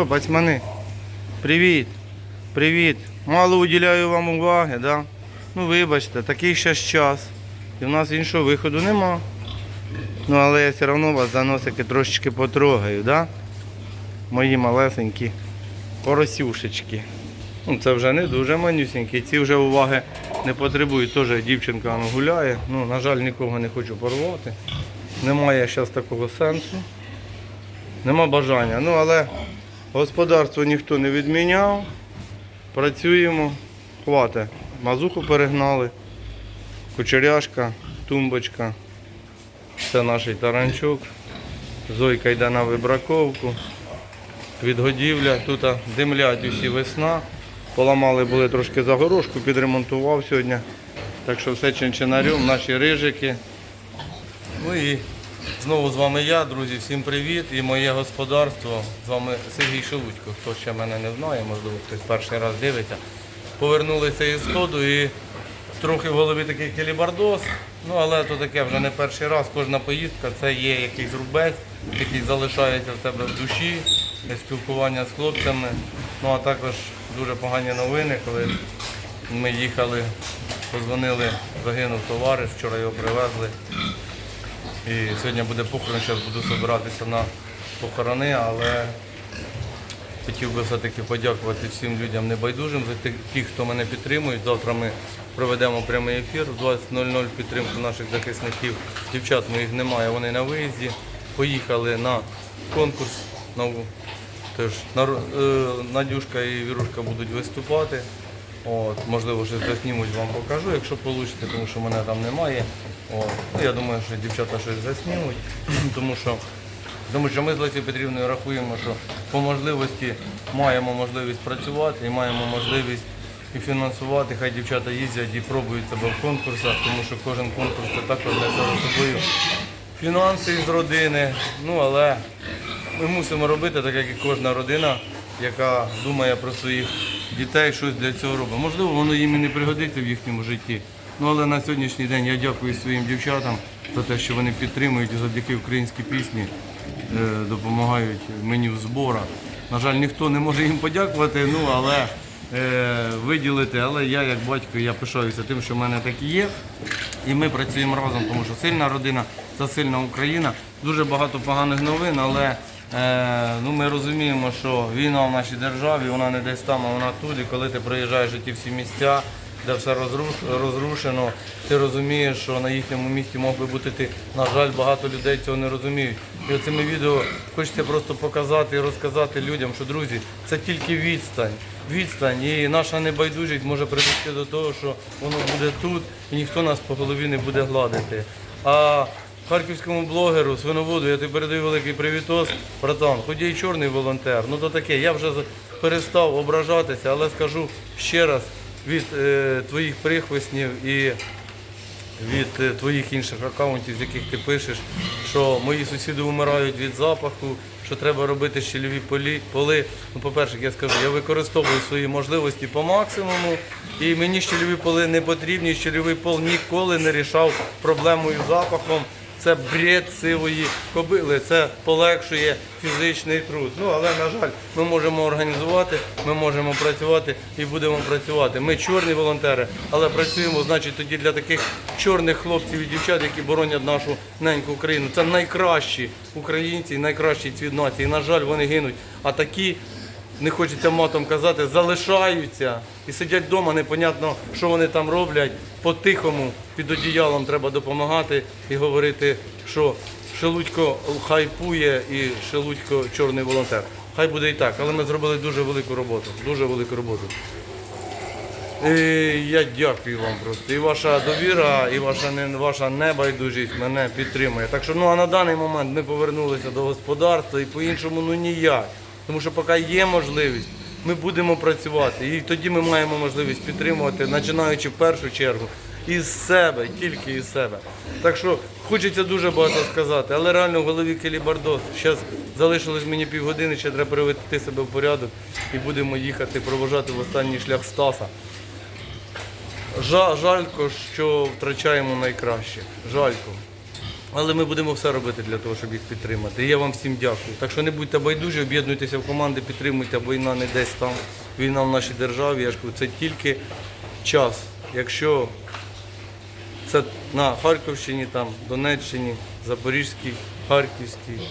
Що, Пацьмани, привіт, привіт. Мало уділяю вам уваги, да? Ну вибачте, такий ще час. І в нас іншого виходу нема. Ну але я все одно вас за носики трошечки потрогаю, да? Мої малесенькі поросюшечки. Ну, це вже не дуже манюсенькі, ці вже уваги не потребують. Теж дівчинка гуляє. Ну, на жаль, нікого не хочу порвати. Немає зараз такого сенсу. Нема бажання. Ну, але господарство ніхто не відміняв. Працюємо. Хвате. Мазуху перегнали. Кучеряшка, тумбочка. Це наш таранчук. Зойка йде на вибраковку. Відгодівля. Тут димлять усі весна. Поламали були трошки загорожку, підремонтував сьогодні. Так що все чинчинарем, наші рижики. Ну і знову з вами я, друзі, всім привіт. І моє господарство. З вами Сергій Шелудько. Хто ще мене не знає, можливо, хтось перший раз дивиться. Повернулися із сходу і трохи в голові такий келібардос. Ну, але то таке вже не перший раз. Кожна поїздка це є якийсь рубець, який залишається в тебе в душі, спілкування з хлопцями. Ну а також дуже погані новини, коли ми їхали, позвонили, загинув товариш, вчора його привезли. І сьогодні буде похорон, зараз буду збиратися на похорони, але хотів би все-таки подякувати всім людям небайдужим за тих, хто мене підтримує. Завтра ми проведемо прямий ефір в 20.00 підтримку наших захисників. Дівчат моїх немає, вони на виїзді. Поїхали на конкурс. На, е, Надюшка і Вірушка будуть виступати. От, можливо, щось заснімуть, вам покажу, якщо вийде, тому що мене там немає. От. Ну, я думаю, що дівчата щось заснімуть, тому що, тому що ми з Лесією Петрівною рахуємо, що по можливості маємо можливість працювати і маємо можливість і фінансувати. Хай дівчата їздять і пробують себе в конкурсах, тому що кожен конкурс це також несе за собою фінанси з родини. Ну але ми мусимо робити, так як і кожна родина, яка думає про своїх дітей, щось для цього робить. Можливо, воно їм і не пригодиться в їхньому житті. Ну але на сьогоднішній день я дякую своїм дівчатам за те, що вони підтримують і завдяки українській пісні е, допомагають мені в зборах. На жаль, ніхто не може їм подякувати, ну але е, виділити. Але я, як батько, я пишаюся тим, що в мене так і є. І ми працюємо разом, тому що сильна родина це сильна Україна. Дуже багато поганих новин, але ну, ми розуміємо, що війна в нашій державі, вона не десь там, а вона тут. І коли ти приїжджаєш в ті всі місця, де все розрушено, ти розумієш, що на їхньому місці мог би бути ти. На жаль, багато людей цього не розуміють. І оцими відео хочеться просто показати і розказати людям, що друзі, це тільки відстань. Відстань і наша небайдужість може привести до того, що воно буде тут і ніхто нас по голові не буде гладити. А харківському блогеру, свиноводу, я тобі передаю великий привітос, братан, і чорний волонтер, ну то таке, я вже перестав ображатися, але скажу ще раз від е, твоїх прихвиснів і від е, твоїх інших аккаунтів, з яких ти пишеш, що мої сусіди вмирають від запаху, що треба робити щільові полі, поли. Ну, по-перше, я скажу, я використовую свої можливості по максимуму, і мені щільові поли не потрібні. Щільовий пол ніколи не рішав проблемою з запахом. Це бред сивої кобили, це полегшує фізичний труд. Ну але на жаль, ми можемо організувати, ми можемо працювати і будемо працювати. Ми чорні волонтери, але працюємо, значить, тоді для таких чорних хлопців і дівчат, які боронять нашу неньку Україну. Це найкращі українці, найкращий цвіт нації. На жаль, вони гинуть. А такі не хочеться матом казати, залишаються і сидять вдома, непонятно, що вони там роблять. По-тихому під одіялом треба допомагати і говорити, що Шелудько хайпує і Шелудько чорний волонтер. Хай буде і так, але ми зробили дуже велику роботу. Дуже велику роботу. І я дякую вам просто. І ваша довіра, і ваша не ваша небайдужість мене підтримує. Так що ну а на даний момент ми повернулися до господарства і по-іншому ну ніяк. Тому що поки є можливість, ми будемо працювати. І тоді ми маємо можливість підтримувати, починаючи в першу чергу із себе, тільки із себе. Так що хочеться дуже багато сказати, але реально в голові келібардос. Зараз залишилось мені півгодини, ще треба привести себе в порядок і будемо їхати провожати в останній шлях Стаса. Жалько, що втрачаємо найкраще. Жалько. Але ми будемо все робити для того, щоб їх підтримати. І я вам всім дякую. Так що не будьте байдужі, об'єднуйтеся в команди, підтримуйте, бо війна не десь там, війна в нашій державі. Я ж кажу, це тільки час. Якщо це на Харківщині, там, Донеччині, Запорізькій, Харківській,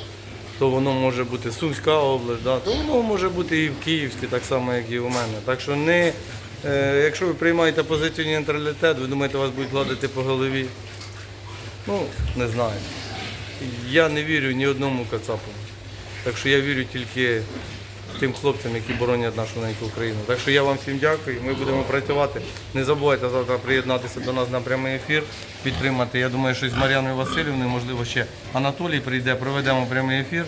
то воно може бути Сумська область, да, то воно може бути і в Київській, так само, як і у мене. Так що не, е, якщо ви приймаєте позицію нейтралітет, ви думаєте, вас будуть гладити по голові. Ну, не знаю. Я не вірю ні одному кацапу. Так що я вірю тільки тим хлопцям, які боронять нашу неньку Україну. Так що я вам всім дякую. Ми будемо працювати. Не забувайте завтра приєднатися до нас на прямий ефір, підтримати. Я думаю, що з Мар'яною Васильівною, можливо, ще Анатолій прийде, проведемо прямий ефір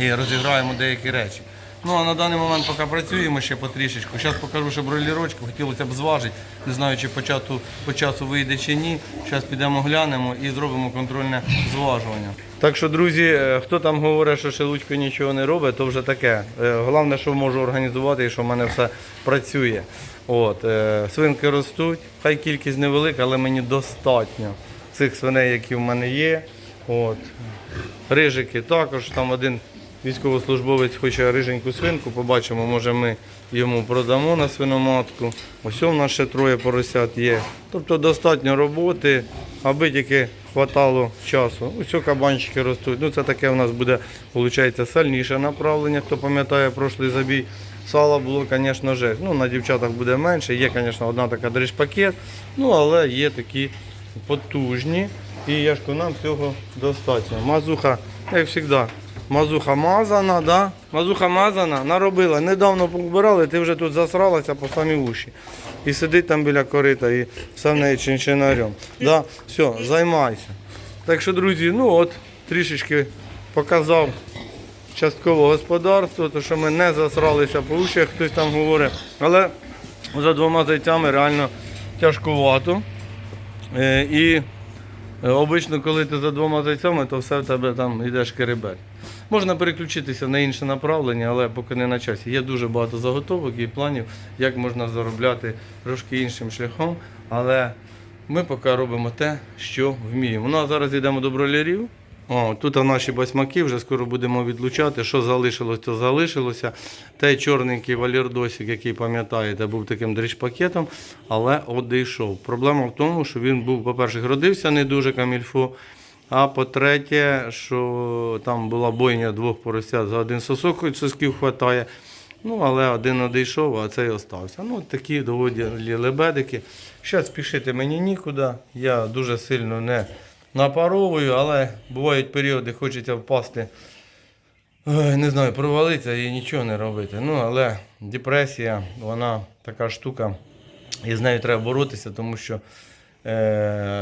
і розіграємо деякі речі. Ну а на даний момент поки працюємо ще потрішечку. Зараз покажу ще бройлерочку, хотілося б зважити. Не знаю, чи по часу, по часу вийде чи ні. Зараз підемо глянемо і зробимо контрольне зважування. Так що, друзі, е, хто там говорить, що Шелудько нічого не робить, то вже таке. Е, Головне, що можу організувати і що в мене все працює. От, е, свинки ростуть, хай кількість невелика, але мені достатньо цих свиней, які в мене є. От. Рижики також, там один військовослужбовець хоче риженьку свинку, побачимо, може ми йому продамо на свиноматку. Ось у нас ще троє поросят є. Тобто достатньо роботи, аби тільки хватало часу. Ось кабанчики ростуть. Ну це таке у нас буде, виходить, сальніше направлення, хто пам'ятає прошлий забій. Сала було, звісно, жесть. Ну, на дівчатах буде менше. Є, звісно, одна така дриж-пакет, ну але є такі потужні. І я ж нам цього достатньо. Мазуха, як завжди, мазуха мазана, да? мазуха мазана, наробила. Недавно побирали, ти вже тут засралася по самі уші. І сидить там біля корита і все в неї чинчинарем. Да? Все, займайся. Так що, друзі, ну от трішечки показав частково господарство, то що ми не засралися по уші, як хтось там говорить. Але за двома зайцями реально тяжкувато. Е, І е, обично, коли ти за двома зайцями, то все в тебе там йде шкеребель. Можна переключитися на інше направлення, але поки не на часі. Є дуже багато заготовок і планів, як можна заробляти трошки іншим шляхом. Але ми поки робимо те, що вміємо. Ну а зараз йдемо до бролерів. О, тут наші басьмаки вже скоро будемо відлучати. Що залишилось, то залишилося. Той чорненький валірдосик, який пам'ятаєте, був таким дріж-пакетом, але одійшов. Проблема в тому, що він був, по-перше, родився не дуже камільфо. А по-третє, що там була бойня двох поросят за один сосок, сосків вистачає. Ну, але один одійшов, а цей остався. Ну, такі доволі лебедики. Зараз спішити мені нікуди. Я дуже сильно не напаровую, але бувають періоди, хочеться впасти. Не знаю, провалитися і нічого не робити. Ну, але депресія, вона така штука, і з нею треба боротися, тому що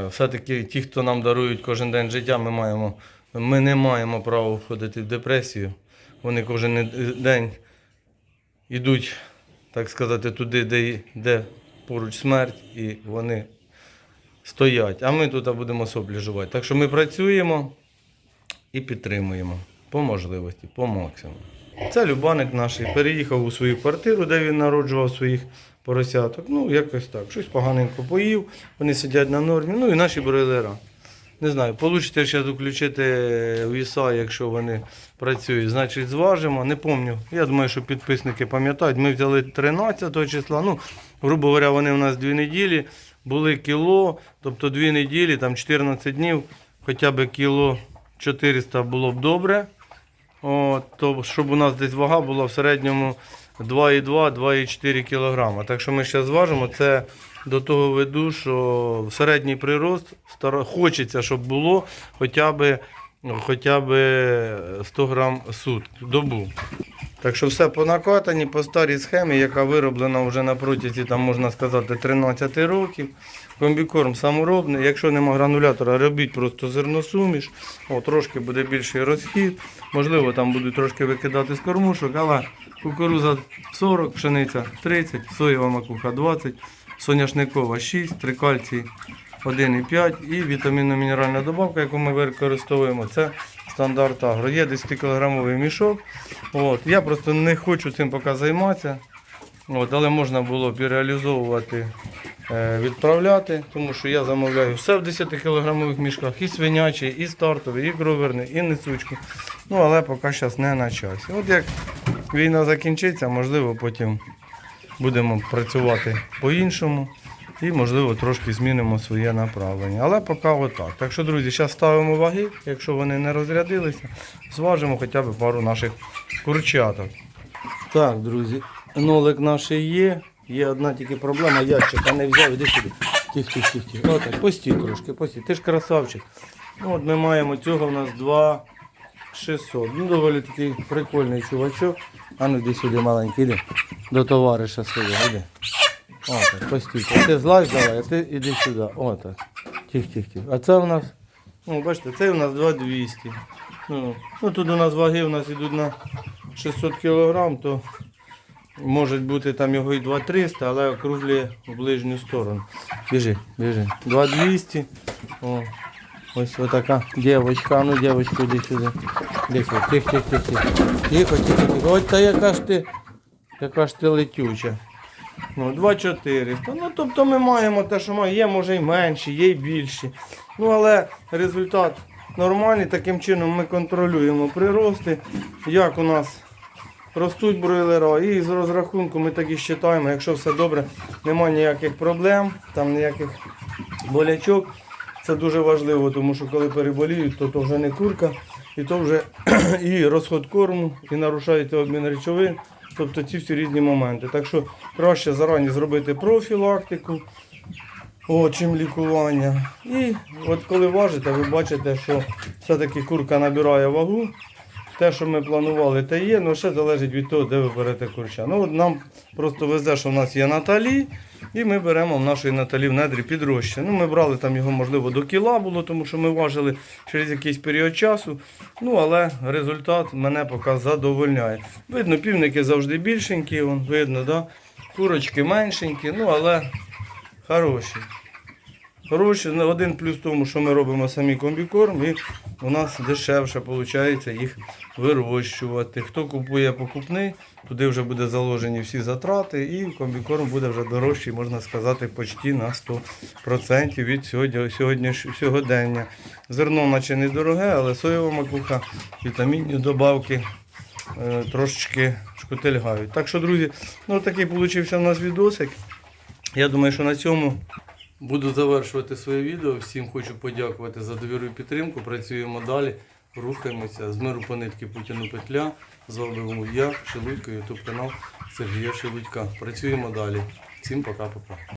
все-таки ті, хто нам дарують кожен день життя, ми, маємо, ми не маємо права входити в депресію. Вони кожен день йдуть, так сказати, туди, де, де поруч смерть, і вони стоять. А ми тут будемо соплі жувати. Так що ми працюємо і підтримуємо по можливості, по максимуму. Це Любаник наш переїхав у свою квартиру, де він народжував своїх поросяток. Ну, якось так. Щось поганенько поїв, вони сидять на нормі. Ну і наші бройлера. Не знаю, получите ще включити віса, якщо вони працюють, значить зважимо. Не пам'ятаю. Я думаю, що підписники пам'ятають. Ми взяли 13 числа. Ну, грубо говоря, вони у нас дві неділі, були кіло, тобто дві неділі, там 14 днів, хоча б кіло 400 було б добре. От, то, щоб у нас десь вага була в середньому 2,2-2,4 кг. Так що ми ще зважимо. Це до того веду, що середній прирост хочеться, щоб було хоча б, хоча б 100 грам в добу. Так що все по накатанні, по старій схемі, яка вироблена вже на протязі, там, можна сказати, 13 років. Комбікорм саморобний. Якщо нема гранулятора, робіть просто зерносуміш. О, трошки буде більший розхід. Можливо, там будуть трошки викидати з кормушок, але кукуруза 40, пшениця 30, соєва макуха 20, соняшникова 6, трикальцій 1,5 і вітамінно-мінеральна добавка, яку ми використовуємо, це стандарт агро. Є 10-кілограмовий мішок. От. Я просто не хочу цим поки займатися. От, але можна було б і реалізовувати е, відправляти, тому що я замовляю все в 10 кілограмових мішках, і свинячий, і стартовий, і кроверний, і несучку. Ну, але поки зараз не на часі. От як війна закінчиться, можливо, потім будемо працювати по-іншому. І, можливо, трошки змінимо своє направлення. Але поки отак. Так що, друзі, зараз ставимо ваги, якщо вони не розрядилися, зважимо хоча б пару наших курчаток. Так, друзі, нолик наш є. Є одна тільки проблема, ящика не взяв, іди сюди. Тих, тих, тих, тих. Постій трошки, постій. Ти ж красавчик. Ну, от ми маємо цього в нас 2 600. Ну, доволі такий прикольний чувачок. А ну йди сюди маленький, іди. До товариша свого, іди. Отак, постій. А ти злазь давай, а ти іди сюди. Отак. Тих, тих, тих. А це у нас, ну, бачите, це у нас 2200. Ну, ну тут у нас ваги у нас йдуть на 600 кг, то може бути там його і 2300, але округлює в ближню сторону. Біжи, біжи. 2200. О, ось отака дівчинка. Ну, дівчинку, іди сюди. Тихо, тихо, тихо, тихо. Тихо, тихо, тихо. Ось та яка ж ти, яка ж ти летюча. Ну, 2400. Ну, тобто ми маємо те, що маємо. Є, може, і менші, є і більші. Ну, але результат нормальний. Таким чином ми контролюємо прирости. Як у нас ростуть бройлера. І з розрахунку ми так і вважаємо, якщо все добре, немає ніяких проблем, там ніяких болячок. Це дуже важливо, тому що коли переболіють, то, то вже не курка, і то вже і розход корму, і нарушається обмін речовин. Тобто ці всі різні моменти. Так що краще зарані зробити профілактику, чим лікування. І от коли важите, ви бачите, що все-таки курка набирає вагу. Те, що ми планували, те є, але ще залежить від того, де ви берете курча. Ну, от нам просто везе, що в нас є Наталі, і ми беремо в нашої Наталі в недрі підрожче. Ну, ми брали там його, можливо, до кіла було, тому що ми важили через якийсь період часу. Ну, але результат мене поки задовольняє. Видно, півники завжди більшенькі, видно, да? курочки меншенькі, ну але хороші. Хороші, один плюс в тому, що ми робимо самі комбікорм, і у нас дешевше виходить їх вирощувати. Хто купує покупний, туди вже буде заложені всі затрати, і комбікорм буде вже дорожчий, можна сказати, почти на 100% від сьогодні, сьогодні, сьогодення. Зерно наче недороге, але соєва макуха, вітамінні добавки е, трошечки шкутильгають. Так що, друзі, ну такий получився у нас відосик. Я думаю, що на цьому буду завершувати своє відео. Всім хочу подякувати за довіру і підтримку. Працюємо далі, рухаємося. З миру по нитки Путіну петля. З вами був я, Шелудько, ютуб канал Сергія Шелудька. Працюємо далі. Всім пока-пока.